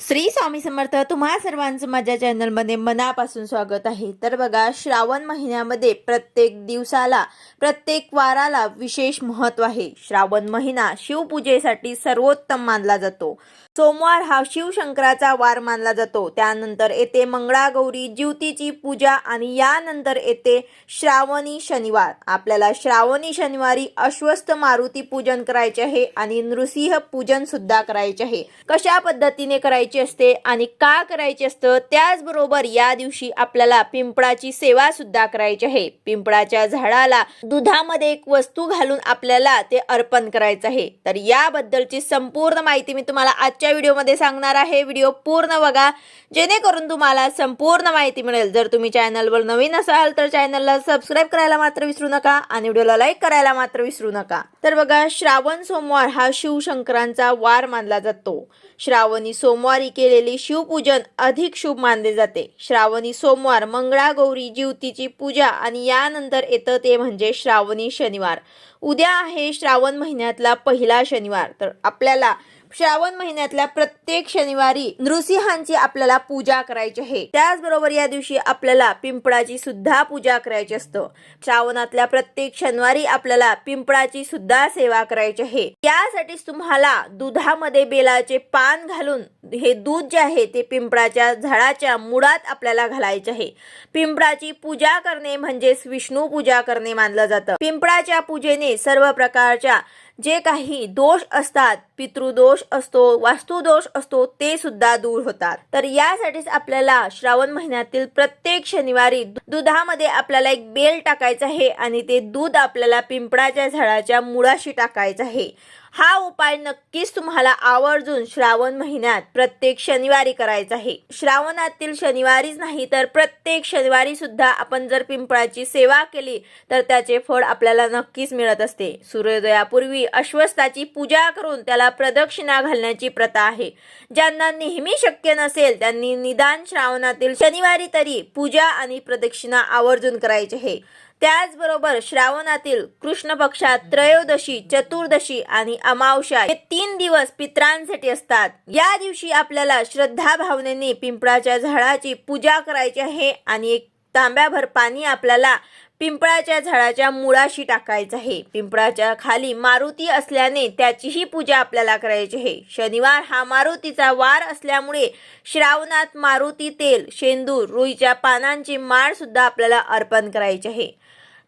श्री स्वामी समर्थ तुम्हा सर्वांचं माझ्या चॅनलमध्ये मनापासून स्वागत आहे. तर बघा श्रावण महिन्यामध्ये प्रत्येक दिवसाला प्रत्येक वाराला विशेष महत्त्व आहे. श्रावण महिना शिवपूजेसाठी सर्वोत्तम मानला जातो. सोमवार हा शिवशंकराचा वार मानला जातो. त्यानंतर येते मंगळागौरी ज्योतीची पूजा आणि यानंतर येते श्रावणी शनिवार. आपल्याला श्रावणी शनिवारी अश्वस्थ मारुती पूजन करायचे आहे आणि नृसिंह पूजन सुद्धा करायचे आहे. कशा पद्धतीने करायचे असते आणि का करायचे असतं त्याचबरोबर या दिवशी आपल्याला पिंपळाची सेवा सुद्धा करायची आहे. पिंपळाच्या झाडाला दुधामध्ये एक वस्तू घालून आपल्याला ते अर्पण करायचं आहे. तर याबद्दलची संपूर्ण माहिती मी तुम्हाला आजच्या व्हिडिओमध्ये सांगणार आहे. व्हिडिओ पूर्ण बघा. जेणेकरून तुम्हाला संपूर्ण माहिती मिळेल. जर तुम्ही चॅनलवर नवीन असाल तर चॅनलला सबस्क्राईब करायला मात्र विसरू नका आणि व्हिडिओला लाईक करायला मात्र विसरू नका. तर बघा श्रावण सोमवार हा शिवशंकरांचा वार मानला जातो. श्रावणी सोमवारी केलेली शिवपूजन अधिक शुभ मानले जाते. श्रावणी सोमवार मंगळागौरी जीवतीची पूजा आणि यानंतर येतं ते म्हणजे श्रावणी शनिवार. उद्या आहे श्रावण महिन्यातला पहिला शनिवार. तर आपल्याला श्रावण महिन्यातल्या प्रत्येक शनिवारी नृसिंहांची आपल्याला पूजा करायची आहे. त्याचबरोबर या दिवशी आपल्याला पिंपळाची सुद्धा पूजा करायची असतं. श्रावणातल्या प्रत्येक शनिवारी आपल्याला पिंपळाची सुद्धा सेवा करायची आहे. यासाठीच तुम्हाला दुधामध्ये बेलाचे पान घालून हे दूध जे आहे ते पिंपळाच्या झाडाच्या मुळात आपल्याला घालायचे आहे. पिंपळाची पूजा करणे म्हणजेच विष्णू पूजा करणे मानलं जातं. पिंपळाच्या पूजेने सर्व प्रकारच्या जे काही दोष असतात पितृदोष असतो वास्तुदोष असतो ते सुद्धा दूर होतात. तर यासाठीच आपल्याला श्रावण महिन्यातील प्रत्येक शनिवारी दुधामध्ये आपल्याला एक बेल टाकायचं आहे आणि ते दूध आपल्याला पिंपळाच्या झाडाच्या मुळाशी टाकायचं आहे. हा उपाय नक्कीच तुम्हाला आवर्जून श्रावण महिन्यात प्रत्येक शनिवारी करायचा आहे. श्रावणातील शनिवारीच नाही तर प्रत्येक शनिवारी सुद्धा आपण जर पिंपळाची सेवा केली तर त्याचे फळ आपल्याला नक्कीच मिळत असते. सूर्योदयापूर्वी अश्वस्ताची पूजा करून त्याला प्रदक्षिणा घालण्याची प्रथा आहे. ज्यांना नेहमी शक्य नसेल त्यांनी निदान श्रावणातील शनिवारी तरी पूजा आणि प्रदक्षिणा आवर्जून करायची आहे. त्याचबरोबर श्रावणातील कृष्ण पक्षात त्रयोदशी चतुर्दशी आणि अमावस्या हे तीन दिवस पित्रांसाठी असतात. या दिवशी आपल्याला श्रद्धा भावनेने पिंपळाच्या झाडाची पूजा करायची आहे आणि एक तांब्याभर पाणी आपल्याला पिंपळाच्या झाडाच्या मुळाशी टाकायचं आहे. पिंपळाच्या खाली मारुती असल्याने त्याचीही पूजा आपल्याला करायची आहे. शनिवार हा मारुतीचा वार असल्यामुळे श्रावणात मारुती तेल शेंदूर रुईच्या पानांची माळ सुद्धा आपल्याला अर्पण करायची आहे.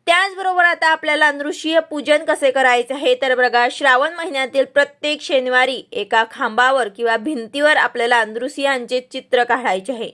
त्याचबरोबर आता आपल्याला नृषीय पूजन कसे करायचे आहे तर बघा श्रावण महिन्यातील प्रत्येक शनिवारी एका खांबावर किंवा भिंतीवर आपल्याला नृसियांचे चित्र काढायचे आहे.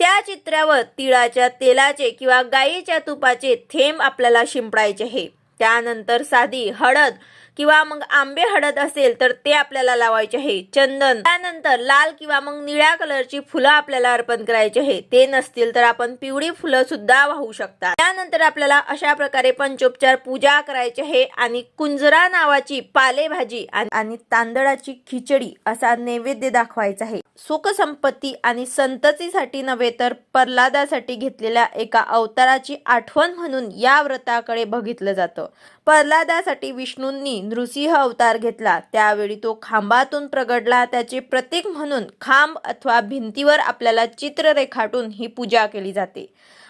त्या चित्रावर तिळाच्या तेलाचे किंवा गाईच्या तुपाचे थेंब आपल्याला शिंपडायचे आहे. त्यानंतर साधी हळद किंवा मग आंबे हळद असेल तर ते आपल्याला लावायचे आहे. चंदन. त्यानंतर लाल किंवा मग निळ्या कलरची फुलं आपल्याला अर्पण करायची आहे. ते नसतील तर आपण पिवळी फुलं सुद्धा वाहू शकतात त्यानंतर आपल्याला अशा प्रकारे पंचोपचार पूजा करायची आहे आणि कुंजरा नावाची पालेभाजी आणि आणि तांदळाची खिचडी असा नैवेद्य दाखवायचा आहे. सुखसंपत्ती आणि संततीसाठी नव्हे तर प्रल्हादासाठी घेतलेल्या एका अवताराची आठवण म्हणून या व्रताकडे बघितलं जातं. प्रल्हादासाठी विष्णूंनी नृसिंह अवतार घेतला. त्यावेळी तो खांबातून प्रगडला त्याचे प्रतीक म्हणून खांब अथवा भिंतीवर आपल्याला चित्र रेखाटून ही पूजा केली जाते.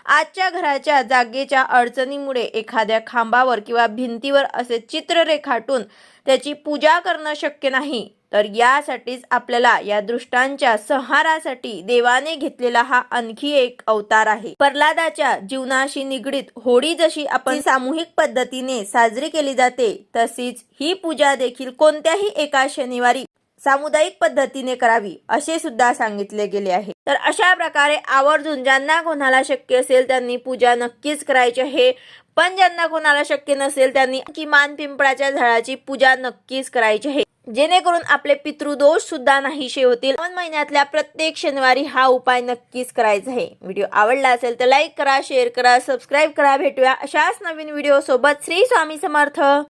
आजच्या घराच्या जागेच्या अडचणीमुळे एखाद्या खांबावर किंवा भिंतीवर असे चित्र रेखाटून त्याची पूजा करणं शक्य नाही. तर यासाठीच आपल्याला या दृष्टांच्या संहारासाठी देवाने घेतलेला हा आणखी एक अवतार आहे. प्रल्हादाच्या जीवनाशी निगडीत होळी जशी आपण सामूहिक पद्धतीने साजरी केली जाते तशीच ही पूजा देखील कोणत्याही एका शनिवारी सामुदायिक पद्धतीने करावी असे सुद्धा सांगितले गेले आहे. तर अशा प्रकारे आवर्जून ज्यांना कोणाला शक्य असेल त्यांनी पूजा नक्कीच करायची आहे. पण ज्यांना कोणाला शक्य नसेल त्यांनी किमान पिंपळाच्या झाडाची पूजा नक्कीच करायची आहे. जेणेकरून आपले पितृदोष सुद्धा नाहीशे होतील. दोन महिन्यातल्या प्रत्येक शनिवारी हा उपाय नक्कीच करायचा आहे. व्हिडिओ आवडला असेल तर लाईक करा शेअर करा सबस्क्राईब करा. भेटूया अशाच नवीन व्हिडिओ सोबत श्री स्वामी समर्थ.